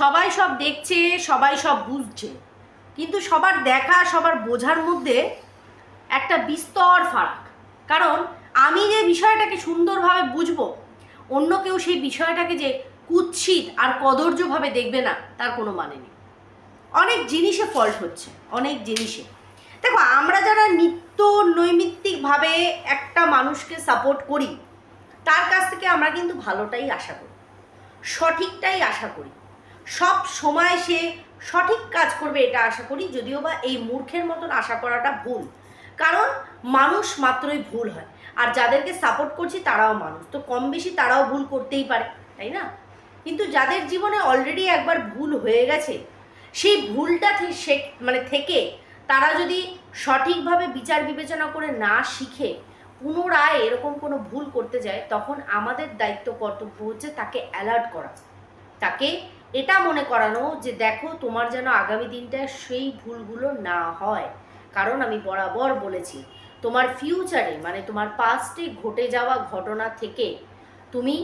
সবাই সব দেখছে, সবাই সব বুঝছে। কিন্তু সবার দেখা, সবার বোঝার মধ্যে একটা বিস্তর ফারাক। কারণ আমি যে বিষয়টাকে সুন্দরভাবে বুঝব, অন্য কেউ সেই বিষয়টাকে যে কুৎসিত আর কদর্যভাবে দেখবে না, তার কোনো মানে নেই। অনেক জিনিসে ফল্ট হচ্ছে, অনেক জিনিসে। দেখো, আমরা যারা নিত্য নৈমিত্তিকভাবে একটা মানুষকে সাপোর্ট করি, তার কাছ থেকে আমরা কিন্তু ভালোটাই আশা করি, সঠিকটাই আশা করি। সব সময় সে সঠিক কাজ করবে এটা আশা করি, যদিও বা এই মূর্খের মতন আশা করাটা ভুল। কারণ মানুষ মাত্রই ভুল হয়, আর যাদেরকে সাপোর্ট করছি তারাও মানুষ। তো কম বেশি তারাও ভুল করতেই পারে, তাই না? কিন্তু যাদের জীবনে অলরেডি একবার ভুল হয়ে গেছে, সেই ভুলটা সে- মানে থেকে তারা যদি সঠিকভাবে বিচার বিবেচনা করে না শিখে পুনরায় এরকম কোনো ভুল করতে যায়, তখন আমাদের দায়িত্ব কর্তব্য হচ্ছে তাকে অ্যালার্ট করা। তাকে এটা মনে করানো যে দেখো তোমার যেন আগামী দিনটা সেই ভুলগুলো না হয়। কারণ আমি বরাবর বলেছি, তোমার ফিউচারে মানে তোমার পাস্টে ঘটে যাওয়া ঘটনা থেকে তুমি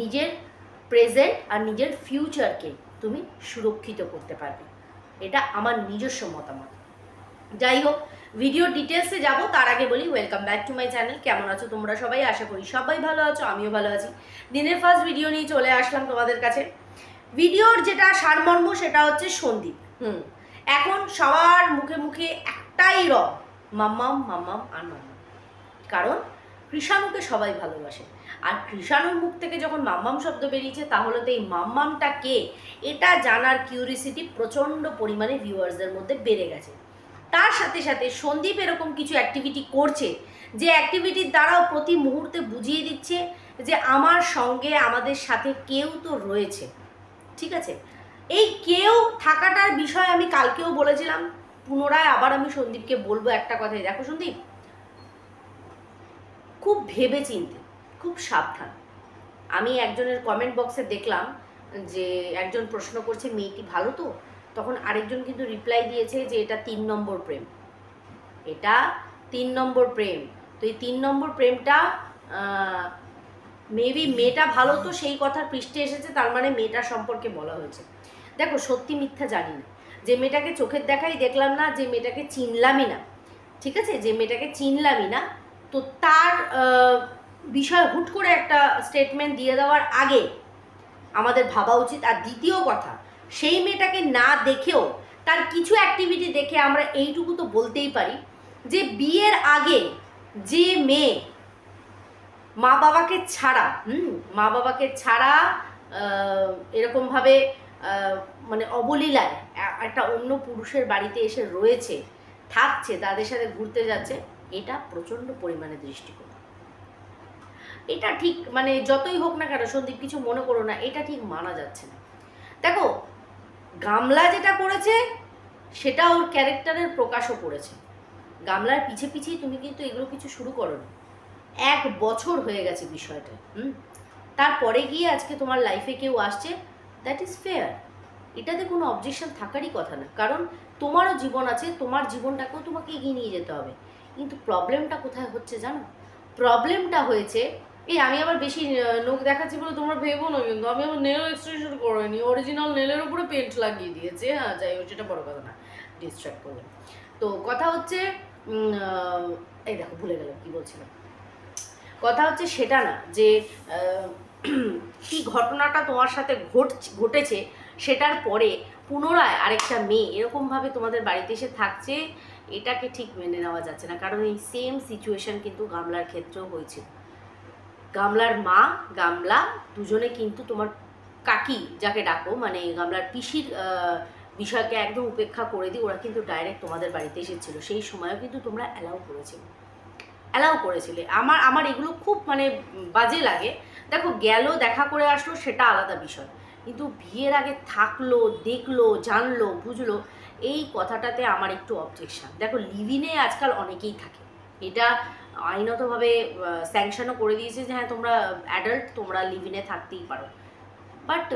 নিজের প্রেজেন্ট আর নিজের ফিউচারকে তুমি সুরক্ষিত করতে পারবে। এটা আমার নিজস্ব মতামত। যাই হোক ভিডিও ডিটেলসে যাব, তার আগে বলি welcome back to my channel কেমন আছো তোমরা সবাই? আশা করি সবাই ভালো আছো, আমিও ভালো আছি। দিনের ফার্স্ট ভিডিও নিয়ে চলে আসলাম তোমাদের কাছে। ভিডিওর যেটা সারমর্ম সেটা হচ্ছে সন্দীপ। হুম। এখন সবার মুখে মুখে একটাই র মাম্মাম মাম্মাম আর মাম্মাম। কারণ কৃষাণুকে সবাই ভালোবাসে। আর কৃষাণুর মুখ থেকে যখন মাম্মাম শব্দ বেরিয়েছে তাহলে তো এই মাম্মামটা কে? এটা জানার কিউরিসিটি প্রচণ্ড পরিমাণে ভিউয়ার্সদের মধ্যে বেড়ে গেছে। তার সাথে সাথে সন্দীপ এরকম কিছু অ্যাক্টিভিটি করছে যে অ্যাক্টিভিটির দ্বারাও প্রতি মুহূর্তে বুঝিয়ে দিচ্ছে যে আমার সঙ্গে আমাদের সাথে কেউ তো রয়েছে। ঠিক আছে? এই কেউ থাকাটার বিষয় আমি কালকেও বলেছিলাম, পুনরায় আবার আমি সন্দীপকে বলব একটা কথাই। দেখো সন্দীপ, খুব ভেবে চিনতে খুব সাবধান। আমি একজনের কমেন্ট বক্সে দেখলাম যে একজন প্রশ্ন করছে, মেয়েটি ভালো তো? তখন আরেকজন কিন্তু রিপ্লাই দিয়েছে যে এটা তিন নম্বর প্রেম। এটা তিন নম্বর প্রেম। তো এই তিন নম্বর প্রেমটা মেবি মেয়েটা ভালো তো সেই কথার পৃষ্ঠে এসেছে, তার মানে মেয়েটার সম্পর্কে বলা হয়েছে। দেখো, সত্যি মিথ্যা জানি না। যে মেয়েটাকে চোখের দেখাই দেখলাম না, যে মেয়েটাকে চিনলামই না। ঠিক আছে? যে মেয়েটাকে চিনলামই না, তো তার বিষয় হুট করে একটা স্টেটমেন্ট দিয়ে দেওয়ার আগে আমাদের ভাবা উচিত। আর দ্বিতীয় কথা, সেই মেয়েটাকে না দেখেও তার কিছু অ্যাক্টিভিটি দেখে আমরা এইটুকু তো বলতেই পারি যে বিয়ের আগে যে মেয়ে মা বাবাকে ছাড়া, হুম, মা বাবাকে ছাড়া এরকমভাবে মানে অবলীলায় একটা অন্য পুরুষের বাড়িতে এসে রয়েছে, থাকছে, তাদের সাথে ঘুরতে যাচ্ছে, এটা প্রচণ্ড পরিমাণে দৃষ্টিকোণ। এটা ঠিক মানে যতই হোক না কেন, সন্দীপ, কিছু মনে করো না, এটা ঠিক মানা যাচ্ছে না। দেখো, গামলা যেটা করেছে, সেটা ওর ক্যারেক্টারের প্রকাশও করেছে। গামলার পিছে পিছেই তুমি কিন্তু এগুলো কিছু শুরু করো এক বছর হয়ে গেছে বিষয়টা, হুম? তারপরে গিয়ে আজকে তোমার লাইফে কেউ আসছে দ্যাট ইজ ফেয়ার এটাতে কোনো অবজেকশন থাকারই কথা না, কারণ তোমারও জীবন আছে, তোমার জীবনটাকেও তোমাকে এগিয়ে নিয়ে যেতে হবে। কিন্তু প্রবলেমটা কোথায় হচ্ছে জানো? প্রবলেমটা হয়েছে, এই আমি আবার বেশি নখ দেখাচ্ছি বলে তোমরা ভেবো না কিন্তু, আমি আমার নেল এক্সটেনশন করিনি অরিজিনাল নেলের উপরে পেন্ট লাগিয়ে দিয়েছে হ্যাঁ যাই হোক, সেটা বড় কথা না ডিস্ট্র্যাক্ট করবে তো কথা হচ্ছে এই দেখো, ভুলে গেলাম কি বলছিলাম। কথা হচ্ছে সেটা না, যে কি ঘটনাটা তোমার সাথে ঘট ঘটেছে সেটার পরে পুনরায় আরেকটা মেয়ে এরকমভাবে তোমাদের বাড়িতে এসে থাকছে, এটাকে ঠিক মেনে নেওয়া যাচ্ছে না। কারণ এই সেম সিচুয়েশন কিন্তু গামলার ক্ষেত্রেও হয়েছিল। গামলার মা, গামলা দুজনে কিন্তু তোমার কাকি যাকে ডাকো মানে গামলার পিসির বিষয়কে একদম উপেক্ষা করে দিই ওরা কিন্তু ডাইরেক্ট তোমাদের বাড়িতে এসেছিল। সেই সময়ও কিন্তু তোমরা অ্যালাউ করেছিলে অ্যালাউ করেছিলে। আমার আমার এগুলো খুব মানে বাজে লাগে। দেখো, গেল, দেখা করে আসলো, সেটা আলাদা বিষয়। কিন্তু বিয়ের আগে থাকল, দেখল, জানলো, বুঝলো, এই কথাটাতে আমার একটু অবজেকশান দেখো লিভিনে আজকাল অনেকেই থাকে। এটা আইনতভাবে স্যাংশনও করে দিয়েছে যে হ্যাঁ তোমরা অ্যাডাল্ট তোমরা লিভিনে থাকতেই পারো। বাট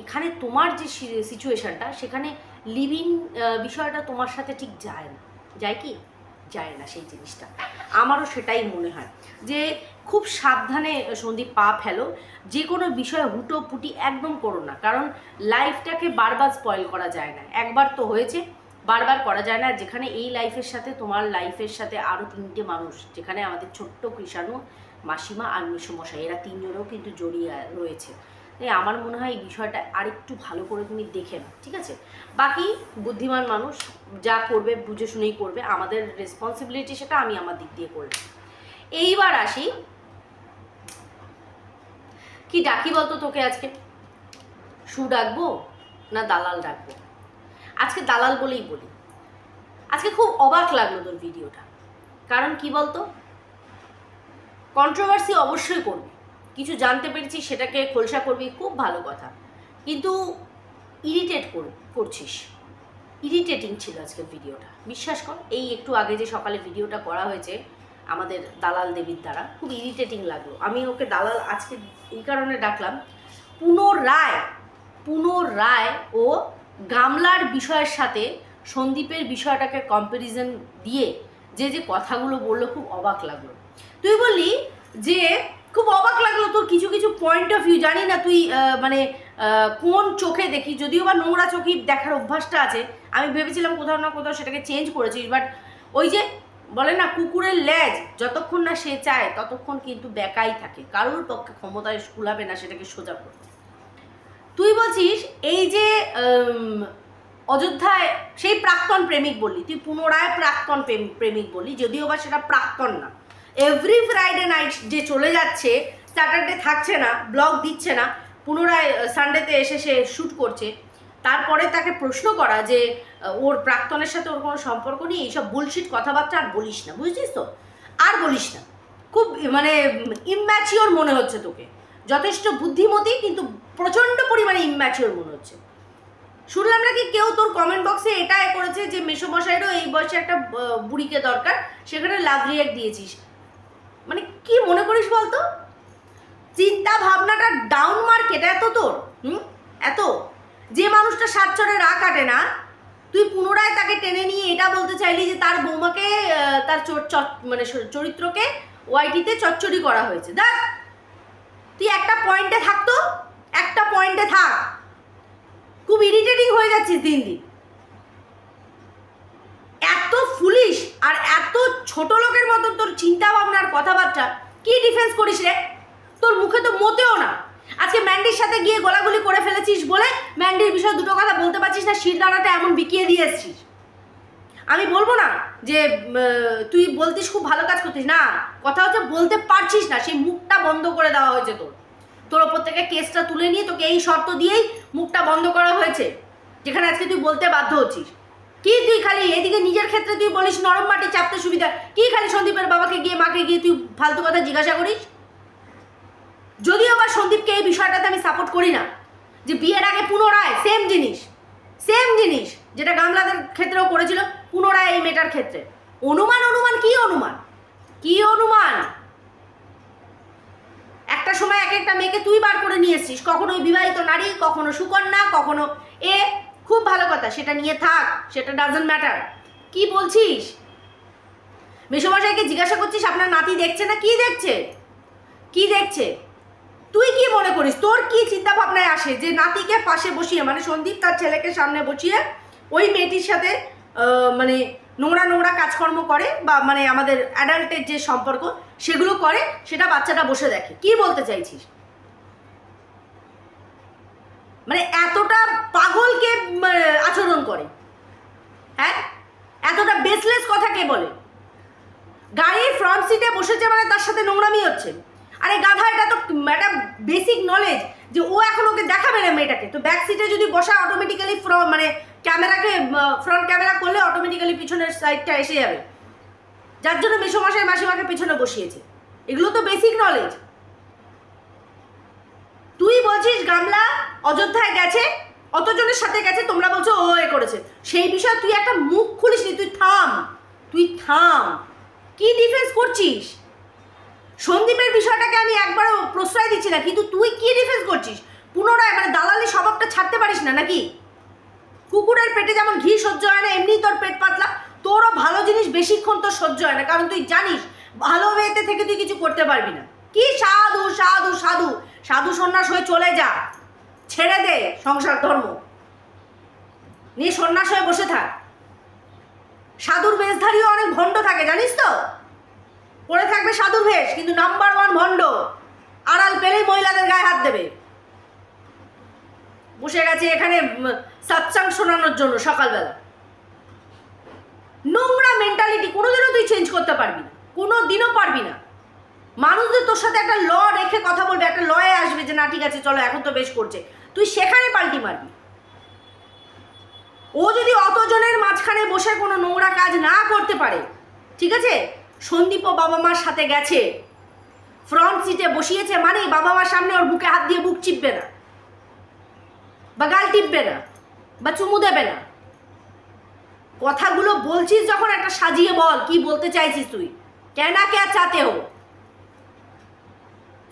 এখানে তোমার যে সিচুয়েশনটা সেখানে লিভিং বিষয়টা তোমার সাথে ঠিক যায় না। যায় কি? যায় না সেই জিনিসটা। আমারও সেটাই মনে হয় যে খুব সাবধানে সন্দীপ পা ফেলো, যে কোনো বিষয়ে হুটো পুটি একদম করো না, কারণ লাইফটাকে বারবার স্পয়েল করা যায় না। একবার তো হয়েছে, বারবার করা যায় না। যেখানে এই লাইফের সাথে, তোমার লাইফের সাথে আরও তিনটে মানুষ, যেখানে আমাদের ছোট্ট কৃষাণু, মাসিমা আর মিশুমশাই, এরা তিনজনেও কিন্তু জড়িয়ে রয়েছে। তাই আমার মনে হয় এই বিষয়টা আরেকটু ভালো করে তুমি দেখে নাও, ঠিক আছে? বাকি বুদ্ধিমান মানুষ যা করবে, বুঝে শুনেই করবে, আমাদের রেসপন্সিবিলিটি সেটা আমি আমার দিক দিয়ে করব এইবার আসি, কি ডাকি বলতো তোকে আজকে? শু ডাকবো না দালাল ডাকবো? আজকে দালাল বলেই বলি। আজকে খুব অবাক লাগল তোর ভিডিওটা কারণ কি বলতো? কন্ট্রোভার্সি অবশ্যই করবি। কিছু জানতে পেরেছিস সেটাকে খোলসা করবি, খুব ভালো কথা। কিন্তু ইরিটেট করছিস। ইরিটেটিং ছিল আজকের ভিডিওটা। বিশ্বাস কর, এই একটু আগে যে সকালে ভিডিওটা করা হয়েছে, আমাদের দালাল দেবীর দ্বারা, খুব ইরিটেটিং লাগল। আমি ওকে দালাল আজকে এই কারণে ডাকলাম পুনরায় পুনরায় ও গামলার বিষয়ের সাথে সন্দীপের বিষয়টাকে কম্প্যারিজন দিয়ে যে যে কথাগুলো বলল, খুব অবাক লাগল। তুই বললি যে খুব অবাক লাগল তোর কিছু কিছু পয়েন্ট অফ ভিউ জানি না তুই মানে কোন চোখে দেখি, যদিও বা নোংরা চোখে দেখার অভ্যাসটা আছে। আমি ভেবেছিলাম কোথাও না কোথাও সেটাকে চেঞ্জ করেছিস বাট ওই যে বলে না, কুকুরের লেজ, যতক্ষণ না সে চায়, ততক্ষণ কিন্তু বেকাই থাকে। কারোর পক্ষে ক্ষমতায় কুলাবে না, সেটাকে সোজা করতে। তুই বলছিস, এই যে অযোধ্যায় সেই প্রাক্তন প্রেমিক বললি, তুই পুনরায় প্রাক্তন প্রেম- প্রেমিক বললি, যদিও বা সেটা প্রাক্তন না। এভরি ফ্রাইডে নাইট যে চলে যাচ্ছে স্যাটারডে থাকছে না ব্লগ দিচ্ছে না, পুনরায় সানডেতে এসে সে শ্যুট করছে। তারপরে তাকে প্রশ্ন করা যে ওর প্রাক্তনের সাথে ওর কোনো সম্পর্ক নেই, এইসব বুলশিট কথাবার্তা আর বলিস না, বুঝছিস তো? আর বলিস না। খুব মানে ইম্যাচিওর মনে হচ্ছে তোকে। যথেষ্ট বুদ্ধিমতী, কিন্তু প্রচণ্ড পরিমাণে ইম্যাচিওর মনে হচ্ছে। শুনলাম নাকি কেউ তোর কমেন্ট বক্সে এটা করেছে যে মেসোমশাইরও এই বয়সে একটা বুড়িকে দরকার, সেখানে লাভ রিয়াক্ট দিয়েছিস। মানে কি মনে করিস বলতো? চিন্তা ভাবনাটা ডাউন মার্কেট এত তোর, হুম? এত। যে মানুষটা সাত চরে রা কাটে না, তুই পুনরায় তাকে টেনে নিয়ে এটা বলতে চাইলি যে তার বৌমাকে তার মানে চরিত্রকে ওয়াইটিতে চচ্চড়ি করা হয়েছে। দেখ, তুই একটা পয়েন্টে থাকতো একটা পয়েন্টে থাক। খুব ইরিটেটিং হয়ে যাচ্ছিস দিন দিন। এত ফুলিশ আর এত ছোট লোকের মতো তোর চিন্তা ভাবনার কথাবার্তা কি ডিফেন্স করিস রে? তোর মুখে তো মোতেও না। আজকে ম্যান্ডির সাথে গিয়ে গোলাগুলি করে ফেলেছিস বলে ম্যান্ডির বিষয়ে দুটো কথা বলতে পারছিস না শিরদানাটা এমন বিকিয়ে দিয়ে এসছিস। আমি বলব না যে তুই বলতিস খুব ভালো কাজ করতিস। না, কথা হচ্ছে বলতে পারছিস না, সেই মুখটা বন্ধ করে দেওয়া হয়েছে তোর। তোর ওপর থেকে কেসটা তুলে নিয়ে তোকে এই শর্ত দিয়েই মুখটা বন্ধ করা হয়েছে, যেখানে আজকে তুই বলতে বাধ্য হচ্ছিস। কি তুই খালি এদিকে নিজের ক্ষেত্রে তুই বলিস নরম মাটি চাপতে সুবিধা? কি খালি সন্দীপের বাবাকে গিয়ে মাকে গিয়ে তুই ফালতু কথা জিজ্ঞাসা করিস? যদিও বা সন্দীপকে এই বিষয়টাতে আমি সাপোর্ট করি না, যে বিয়ের আগে পুনরায় সেম জিনিস সেম জিনিস যেটা গামলাদের ক্ষেত্রেও করেছিল, পুনরায় এই মেয়েটার ক্ষেত্রে। অনুমান অনুমান, কি অনুমান? কি অনুমান? একটা সময় এক একটা মেয়েকে তুই বার করে নিয়ে এসছিস কখনো বিবাহিত নারী, কখনো সুকন্যা, কখনো এ খুব ভালো কথা, সেটা নিয়ে থাক, সেটা ডাজন্ট ম্যাটার কি বলছিস? মেসোমশাইকে জিজ্ঞাসা করছিস, আপনার নাতি দেখছে না? কি দেখছে? কি দেখছে? তুই কি মনে করিস? তোর কি চিন্তা ভাবনায় আসে যে নাতিকে পাশে বসিয়ে মানে সন্দীপ তার ছেলেকে সামনে বসিয়ে ওই মেয়েটির সাথে মানে নোংরা নোংরা কাজকর্ম করে বা মানে আমাদের অ্যাডাল্টের যে সম্পর্ক, সেগুলো করে, সেটা বাচ্চাটা বসে দেখে। কি বলতে চাইছিস? মানে এতটা পাগলকে উম, আচরণ করে। হ্যাঁ? এতটা বেসলেস কথা কে বলে? গাড়ির ফ্রন্ট সিটে বসেছে মানে তার সাথে নোংরামি হচ্ছে। আরে গাধা এটা তো একটা বেসিক নলেজ যে ও এখন ওকে দেখাবে না মেয়েটাকে। তো ব্যাক সিটে যদি বসা অটোমেটিক্যালি মানে ক্যামেরাকে ফ্রন্ট ক্যামেরা করলে অটোমেটিক্যালি পিছনের সাইডটা এসে যাবে। যার জন্য মেসোমশাই মাসিমাকে পিছনে বসিয়েছে। এগুলো তো বেসিক নলেজ তুই বলছিস গামলা অযোধ্যায় গেছে? অতজনের সাথে গেছে, তোমরা বলছো ও এ করেছে। সেই বিষয়ে তুই একটা মুখ খুলিস নি, তুই থাম তুই থাম। কি ডিফেন্স করছিস? সন্দীপের বিষয়টাকে আমি একবারও প্রশ্রয় দিচ্ছি না, কিন্তু তুই কি ডিফেন্স করছিস? পুনরায় মানে দালালি স্বভাবটা ছাড়তে পারিস না নাকি? কুকুরের পেটে যেমন ঘি সহ্য হয় না এমনি তোর পেট পাতলা। তোরও ভালো জিনিস বেশিক্ষণ তোর সহ্য হয় না, কারণ তুই জানিস, ভালো ওয়েতে থেকে তুই কিছু করতে পারবি না। কি সাধু সাধু সাধু? সাধু সন্ন্যাস হয়ে চলে যা। ছেড়ে দে সংসার, ধর্ম। নিয়ে সন্ন্যাস হয়ে বসে থাক। সাধুর বেশধারীও অনেক ভণ্ড থাকে, জানিস তো? পড়ে থাকবে সাধুর বেশ কিন্তু নাম্বার ওয়ান ভণ্ড। আড়াল পেলেই মহিলাদের গায়ে হাত দেবে। বসে গেছে এখানে সাতসাং শোনানোর জন্য সকালবেলা। নোংরা মেন্টালিটি কোনোদিনও তুই চেঞ্জ করতে পারবি না। কোনো দিনও পারবি না। মানুষদের তোর সাথে একটা ল রেখে কথা বলবে, একটা লয়ে আসবে যে, না, ঠিক আছে, চলো, এখন তো বেশ করছে। তুই সেখানে পাল্টি মারবি। ও যদি অতজনের মাঝখানে বসে কোনো নোংরা কাজ না করতে পারে, ঠিক আছে? সন্দীপও বাবা মার সাথে গেছে। ফ্রন্ট সিটে বসিয়েছে মানেই বাবা মার সামনে ওর বুকে হাত দিয়ে বুক চিপবে না। বা গাল টিপবে না, বা চুমু দেবে না। কথাগুলো বলছিস যখন একটা সাজিয়ে বল, কি বলতে চাইছিস তুই? কেনা কে চাতে হো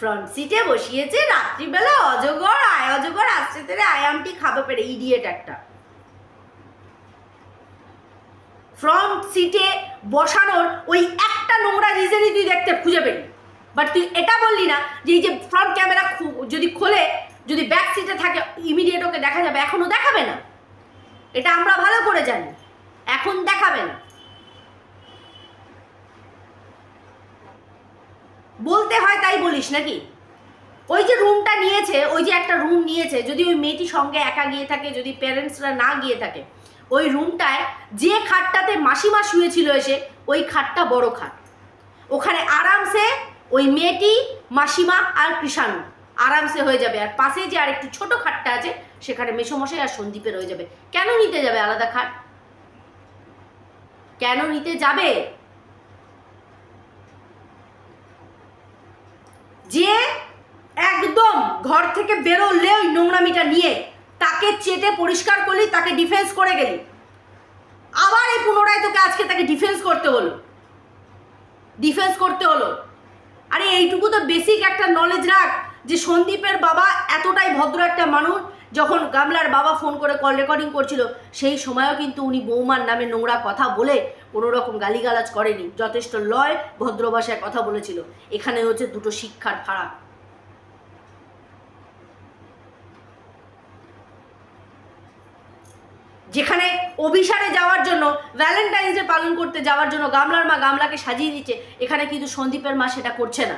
ফ্রন্ট সিটে বসিয়েছে, রাত্রিবেলা অজগর, আয় অজগর আসছে তেরে আয়ামটি খাবে পেরে ইডিয়েট একটা। ফ্রন্ট সিটে বসানোর ওই একটা নোংরা রিজনই তুই দেখতে খুঁজে পেলি। বাট তুই এটা বললি না যে এই যে ফ্রন্ট ক্যামেরা যদি খোলে, যদি ব্যাক সিটে থাকে ইমিডিয়েট ওকে দেখা যাবে এখনও দেখাবে না। এটা আমরা ভালো করে জানি। এখন দেখাবে না। বলতে হয় তাই বলিস নাকি? ওই যে রুমটা নিয়েছে, ওই যে একটা রুম নিয়েছে, যদি ওই মেয়েটি সঙ্গে একা গিয়ে থাকে, যদি প্যারেন্টসরা না গিয়ে থাকে, ওই রুমটায় যে খাটটাতে মাসিমা শুয়েছিল এসে, ওই খাটটা বড় খাট। ওখানে আরামসে ওই মেয়েটি, মাসিমা আর কৃষাণু আরামসে হয়ে যাবে। আর পাশে যে আর একটু ছোটো খাটটা আছে, সেখানে মেসোমশাই আর সন্দীপের হয়ে যাবে। কেন নিতে যাবে আলাদা খাট? কেন নিতে যাবে? যে একদম ঘর থেকে বেরোলে ওই নোংরামিটা নিয়ে তাকে চেটে পরিষ্কার করলি, তাকে ডিফেন্স করে গেলি। আবার এই পুনরায় তোকে আজকে তাকে ডিফেন্স করতে হলো। ডিফেন্স করতে হলো। আরে এইটুকু তো বেসিক একটা নলেজ রাখ যে সন্দীপের বাবা এতটাই ভদ্র একটা মানুষ, যখন গামলার বাবা ফোন করে কল রেকর্ডিং করছিল, সেই সময়ও কিন্তু উনি বৌমার নামে নোংরা কথা বলে কোনো রকম গালিগালাজ করেনি। যথেষ্ট লয়, ভদ্র ভাষায় কথা বলেছিল। এখানে হচ্ছে দুটো শিক্ষার ফারাক। যেখানে অভিসারে যাওয়ার জন্য ভ্যালেন্টাইন্স ডে পালন করতে যাওয়ার জন্য গামলার মা গামলাকে সাজিয়ে দিচ্ছে, এখানে কিন্তু সন্দীপের মা সেটা করছে না।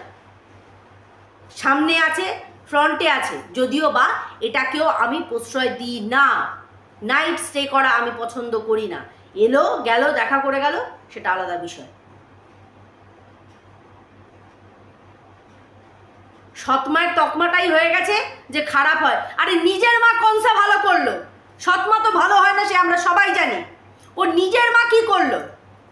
সামনে আছে ফ্রন্টে আছে। যদিও বা এটাকেও আমি প্রশ্রয় দিই না। নাইট স্টে করা আমি পছন্দ করি না। এলো, গেল, দেখা করে গেল, সেটা আলাদা বিষয়। সৎমায়ের তকমাটাই হয়ে গেছে যে খারাপ হয়। আরে নিজের মা কনসা ভালো করল? সৎমা তো ভালো হয় না, সে আমরা সবাই জানি। ও নিজের মা কি করল?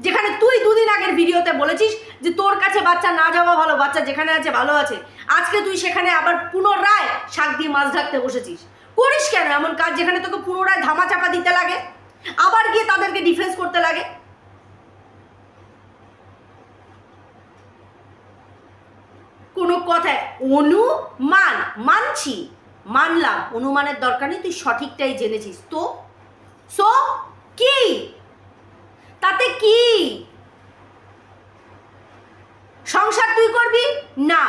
যেখানে তুই দুদিন আগের ভিডিওতে বলেছিস যে তোর কাছে বাচ্চা না যাওয়া ভালো, বাচ্চা যেখানে আছে ভালো আছে। আজকে তুই সেখানে আবার পুনরায় শাক দিয়ে মাছ ঢাকতে বসেছিস। করিস কেন এমন কাজ যেখানে তোকে পুনরায় ধামা চাপা দিতে লাগে? আবার গিয়ে তাদেরকে ডিফেন্স করতে লাগে। কোনো কথায় অনুমান, মানছি, মানলাম, অনুমানের দরকার নেই, তুই সঠিকটাই জেনেছিস। তো? সো কি? তাতে কি? সংসার তুই করবি? না।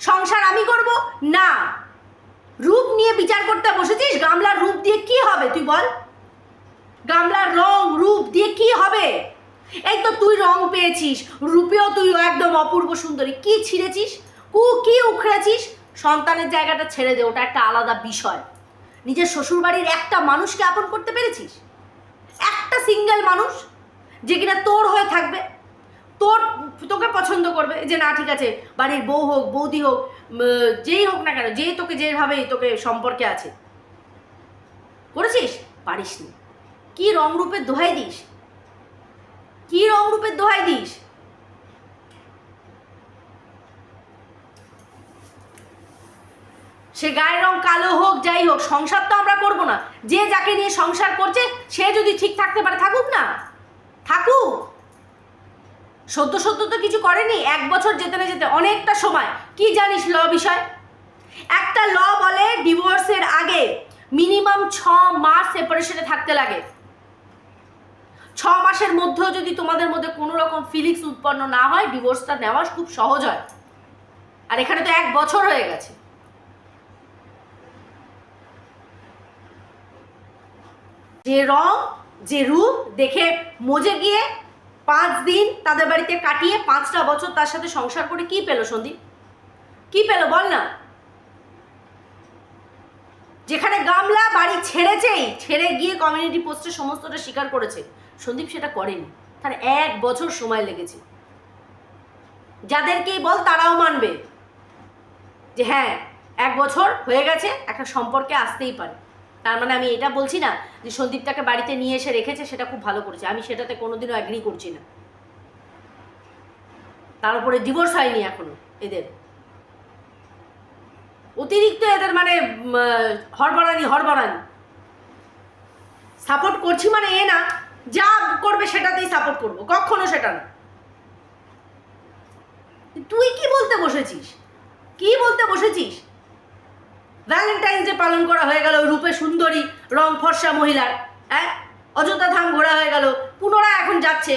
সংসার আমি করব? না। রূপ নিয়ে বিচার করতে বসেছিস? গামলার রূপ দিয়ে কি হবে তুই বল? গামলার রং, রূপ দিয়ে কি হবে? এই তো তুই রং পেয়েছিস, রূপেও তুই একদম অপূর্ব সুন্দরী। কি ছিঁড়েছিস? কু কি উখড়েছিস? সন্তানের জায়গাটা ছেড়ে দে, ওটা একটা আলাদা বিষয়। নিজের শ্বশুরবাড়ির একটা মানুষকে আপন করতে পেরেছিস? একটা সিঙ্গেল মানুষ যে কিনা তোর হয়ে থাকবে, তোর, তোকে পছন্দ করবে, যে না, ঠিক আছে, বাড়ির বউ হোক, বৌদি হোক যেই হোক না কেন যেই তোকে যেভাবেই তোকে সম্পর্কে আছে। করেছিস? পারিসনি। কি রং রূপের দোহাই দিস? কি রং রূপের দোহাই দিস? সে গায়ের রং কালো হোক, যাই হোক, সংসার তো আমরা করব না। যে যাকে নিয়ে সংসার করছে, সে যদি ঠিক থাকতে পারে, থাকুক না। থাকুক। সদ্য সদ্য তো কিছু করেনি, এক বছর যেতে না যেতে অনেকটা সময়। কি জানিস ল বিষয়? একটা ল বলে ডিভোর্সের আগে মিনিমাম ছ মাস সেপারেশনে থাকতে লাগে। ছ মাসের মধ্যেও যদি তোমাদের মধ্যে কোনো রকম ফিলিংস উৎপন্ন না হয় ডিভোর্সটা নেওয়া খুব সহজ হয়। আর এখানে তো এক বছর হয়ে গেছে। যে রং, যে রূপ দেখে মজে গিয়ে পাঁচ দিন তাদের বাড়িতে কাটিয়ে পাঁচটা বছর তার সাথে সংসার করে কি পেল সন্দীপ? কি পেল বল না? যেখানে গামলা বাড়ি ছেড়েছেই, ছেড়ে গিয়ে কমিউনিটি পোস্টে সমস্তটা স্বীকার করেছে। সন্দীপ সেটা করেনি। তার এক বছর সময় লেগেছে। যাদেরকেই বল তারাও মানবে যে হ্যাঁ এক বছর হয়ে গেছে একটা সম্পর্কে আসতেই পারে। তার মানে আমি এটা বলছি না যে সন্দীপটাকে বাড়িতে নিয়ে এসে রেখেছে সেটা খুব ভালো করেছে। আমি সেটাতে কোনোদিনও অ্যাগ্রি করছি না। তার উপরে ডিভোর্স হয়নি এখনও এদের। অতিরিক্ত এদের মানে উম, হড়বড়ানি হড়বড়ানি। সাপোর্ট করছি মানে এ না যা করবে সেটাতেই সাপোর্ট করব, কখনো সেটা না। তুই কি বলতে বসেছিস? কি বলতে বসেছিস? ভ্যালেন্টাইন্স ডে পালন করা হয়ে গেল রূপে সুন্দরী, রং ফর্সা মহিলার হ্যাঁ? অযোধ্যা ধাম ঘোরা হয়ে গেল, পুনরায় এখন যাচ্ছে।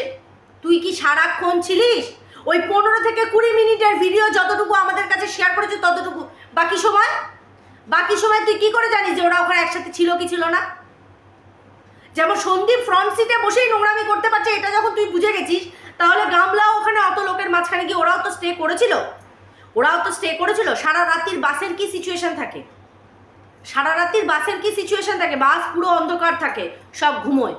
তুই কি সারাক্ষণ ছিলিস? ওই পনেরো থেকে কুড়ি মিনিটের ভিডিও যতটুকু আমাদের কাছে শেয়ার করেছে ততটুকু। বাকি সময়? বাকি সময় তুই কি করে জানিস যে ওরা ওখানে একসাথে ছিল কি ছিল না? যেমন সন্দীপ ফ্রন্ট সিটে বসেই নোংরামি করতে পারছে, এটা যখন তুই বুঝে গেছিস, তাহলে গামলাও ওখানে অত লোকের মাঝখানে গিয়ে ওরাও তো স্টে করেছিল? ওরাও তো স্টে করেছিল? সারা রাত্রির বাসের কি সিচুয়েশন থাকে? সারা রাত্রির বাসের কি সিচুয়েশন থাকে? বাস পুরো অন্ধকার থাকে, সব ঘুমোয়।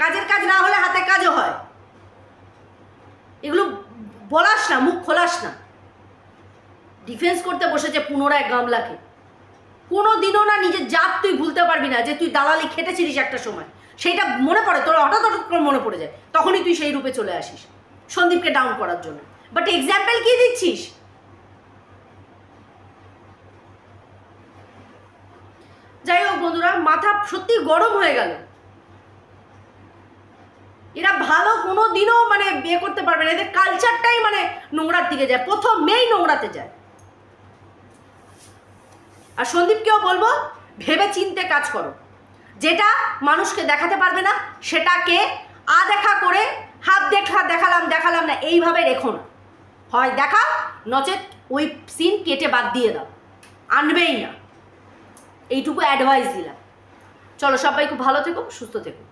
কাজের কাজ না হলে হাতে কাজও হয়। এগুলো বলাস না, মুখ খোলাস না। ডিফেন্স করতে বসেছে পুনরায় গামলাকে। কোনো দিনও না নিজের জাত তুই ভুলতে পারবি না, যে তুই দালালি খেটেছিলিস একটা সময়। সেইটা মনে পড়ে, তোর হঠাৎ হঠাৎ করে মনে পড়ে যায়। তখনই তুই সেই রূপে চলে আসিস, সন্দীপকে ডাউন করার জন্য। বাট এক্সাম্পল কি দিচ্ছিস? যাই হোক বন্ধুরা, মাথা সত্যি গরম হয়ে গেল। এরা ভালো কোনো দিনও মানে বিয়ে করতে পারবে না, এদের কালচারটাই মানে নোংরার দিকে যায়, প্রথম মেই নোংরাতে যায়। আর সন্দীপকেও বলব ভেবে চিনতে কাজ করো। যেটা মানুষকে দেখাতে পারবে না, সেটাকে আ দেখা করে হাত দেখা দেখালাম দেখালাম না, এইভাবে রেখো না। হয় দেখা নচেত ওই সিন কেটে বাদ দিয়ে দাও। আনবেই না। এইটুকু অ্যাডভাইস দিলাম। চলো সবাই খুব ভালো থেকো, সুস্থ থেকো।